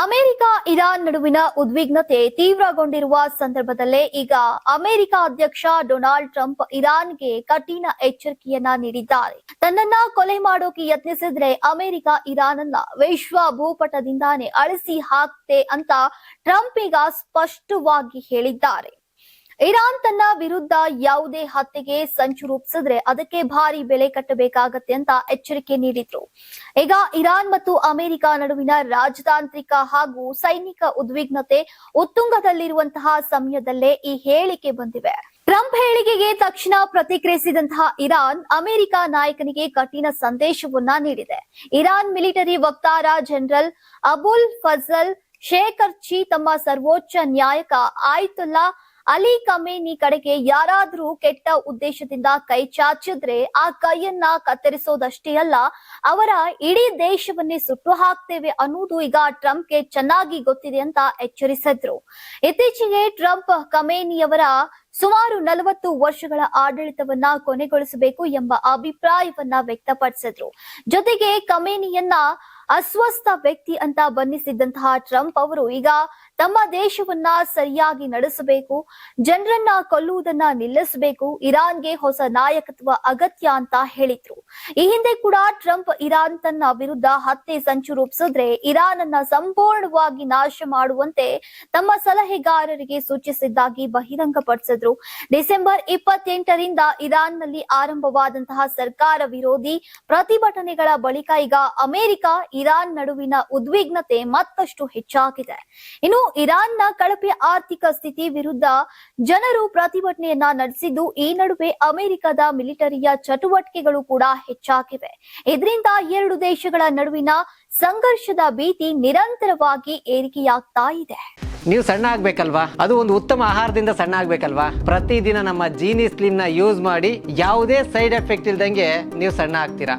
America, Iran ನಡುವಿನ ಉದ್ವಿಗ್ನತೆ ತೀವ್ರಗೊಂಡಿರುವ ಸಂದರ್ಭದಲ್ಲೇ ಈಗ ಅಮೆರಿಕ ಅಧ್ಯಕ್ಷ ಡೊನಾಲ್ಡ್ ಟ್ರಂಪ್ ಇರಾನ್ಗೆ ಕಠಿಣ ಎಚ್ಚರಿಕೆಯನ್ನ ನೀಡಿದ್ದಾರೆ. ತನ್ನನ್ನ ಕೊಲೆ ಮಾಡೋಕೆ ಯತ್ನಿಸಿದ್ರೆ ಅಮೆರಿಕ ಇರಾನ್ ಅನ್ನ ವಿಶ್ವ ಭೂಪಟದಿಂದಾನೇ ಅಳಿಸಿ ಹಾಕ್ತೆ ಅಂತ ಟ್ರಂಪ್ ಈಗ ಸ್ಪಷ್ಟವಾಗಿ ಹೇಳಿದ್ದಾರೆ. ಇರಾನ್ ತನ್ನ ವಿರುದ್ಧ ಯಾವುದೇ ಹತ್ಯೆಗೆ ಸಂಚು ರೂಪಿಸಿದ್ರೆ ಅದಕ್ಕೆ ಭಾರಿ ಬೆಲೆ ಕಟ್ಟಬೇಕಾಗತ್ತೆ ಅಂತ ಎಚ್ಚರಿಕೆ ನೀಡಿದ್ರು. ಈಗ ಇರಾನ್ ಮತ್ತು ಅಮೆರಿಕ ನಡುವಿನ ರಾಜತಾಂತ್ರಿಕ ಹಾಗೂ ಸೈನಿಕ ಉದ್ವಿಗ್ನತೆ ಉತ್ತುಂಗದಲ್ಲಿರುವಂತಹ ಸಮಯದಲ್ಲೇ ಈ ಹೇಳಿಕೆ ಬಂದಿವೆ. ಟ್ರಂಪ್ ಹೇಳಿಕೆಗೆ ತಕ್ಷಣ ಪ್ರತಿಕ್ರಿಯಿಸಿದಂತಹ ಇರಾನ್ ಅಮೆರಿಕ ನಾಯಕನಿಗೆ ಕಠಿಣ ಸಂದೇಶವನ್ನ ನೀಡಿದೆ. ಇರಾನ್ ಮಿಲಿಟರಿ ವಕ್ತಾರ ಜನರಲ್ ಅಬುಲ್ ಫಜಲ್ ಶೇಖರ್ಚಿ ತಮ್ಮ ಸರ್ವೋಚ್ಚ ನ್ಯಾಯಕ ಆಯ್ತುಲ್ಲಾ ಅಲಿ ಕಮೇನಿ ಕಡೆಗೆ ಯಾರಾದ್ರೂ ಕೆಟ್ಟ ಉದ್ದೇಶದಿಂದ ಕೈ ಚಾಚಿದ್ರೆ ಆ ಕೈಯನ್ನ ಕತ್ತರಿಸೋದಷ್ಟೇ ಅಲ್ಲ, ಅವರ ಇಡೀ ದೇಶವನ್ನೇ ಸುಟ್ಟು ಹಾಕ್ತೇವೆ ಅನ್ನೋದು ಈಗ ಟ್ರಂಪ್ಗೆ ಚೆನ್ನಾಗಿ ಗೊತ್ತಿದೆ ಅಂತ ಎಚ್ಚರಿಸಿದ್ರು. ಇತ್ತೀಚೆಗೆ ಟ್ರಂಪ್ ಕಮೇನಿಯವರ ಸುಮಾರು ನಲವತ್ತು ವರ್ಷಗಳ ಆಡಳಿತವನ್ನ ಕೊನೆಗೊಳಿಸಬೇಕು ಎಂಬ ಅಭಿಪ್ರಾಯವನ್ನ ವ್ಯಕ್ತಪಡಿಸಿದ್ರು. ಜೊತೆಗೆ ಕಮೇನಿಯನ್ನ ಅಸ್ವಸ್ಥ ವ್ಯಕ್ತಿ ಅಂತ ಬಣ್ಣಿಸಿದ್ದಂತಹ ಟ್ರಂಪ್ ಅವರು ಈಗ ತಮ್ಮ ದೇಶವನ್ನ ಸರಿಯಾಗಿ ನಡೆಸಬೇಕು, ಜನರನ್ನ ಕೊಲ್ಲುವುದನ್ನ ನಿಲ್ಲಿಸಬೇಕು, ಇರಾನ್ಗೆ ಹೊಸ ನಾಯಕತ್ವ ಅಗತ್ಯ ಅಂತ ಹೇಳಿದ್ರು. ಈ ಹಿಂದೆ ಕೂಡ ಟ್ರಂಪ್ ಇರಾನ್ ತನ್ನ ವಿರುದ್ಧ ಹತ್ಯೆ ಸಂಚು ರೂಪಿಸಿದ್ರೆ ಇರಾನ್ ಅನ್ನ ಸಂಪೂರ್ಣವಾಗಿ ನಾಶ ಮಾಡುವಂತೆ ತಮ್ಮ ಸಲಹೆಗಾರರಿಗೆ ಸೂಚಿಸಿದ್ದಾಗಿ ಬಹಿರಂಗಪಡಿಸಿದ್ರು. ಡಿಸೆಂಬರ್ ಇಪ್ಪತ್ತೆಂಟರಿಂದ ಇರಾನ್ನಲ್ಲಿ ಆರಂಭವಾದಂತಹ ಸರ್ಕಾರ ವಿರೋಧಿ ಪ್ರತಿಭಟನೆಗಳ ಬಳಿಕ ಈಗ ಅಮೆರಿಕ ಇರಾನ್ ನಡುವಿನ ಉದ್ವಿಗ್ನತೆ ಮತ್ತಷ್ಟು ಹೆಚ್ಚಾಗಿದೆ. ಇನ್ನು ಇರಾನ್ನ ಕಳಪೆ ಆರ್ಥಿಕ ಸ್ಥಿತಿ ವಿರುದ್ಧ ಜನರು ಪ್ರತಿಭಟನೆಯನ್ನ ನಡೆಸಿದ್ದು, ಈ ನಡುವೆ ಅಮೆರಿಕದ ಮಿಲಿಟರಿಯ ಚಟುವಟಿಕೆಗಳು ಕೂಡ ಹೆಚ್ಚಾಗಿವೆ. ಇದರಿಂದ ಎರಡು ದೇಶಗಳ ನಡುವಿನ ಸಂಘರ್ಷದ ಭೀತಿ ನಿರಂತರವಾಗಿ ಏರಿಕೆಯಾಗ್ತಾ ಇದೆ. ನೀವು ಸಣ್ಣ ಆಗ್ಬೇಕಲ್ವಾ? ಅದು ಒಂದು ಉತ್ತಮ ಆಹಾರದಿಂದ ಸಣ್ಣ ಆಗ್ಬೇಕಲ್ವಾ? ಪ್ರತಿದಿನ ನಮ್ಮ ಜೀನಿ ಸ್ಲಿಮ್ನ ಯೂಸ್ ಮಾಡಿ ಯಾವುದೇ ಸೈಡ್ ಎಫೆಕ್ಟ್ ಇಲ್ದಂಗೆ ನೀವು ಸಣ್ಣ ಆಗ್ತೀರಾ?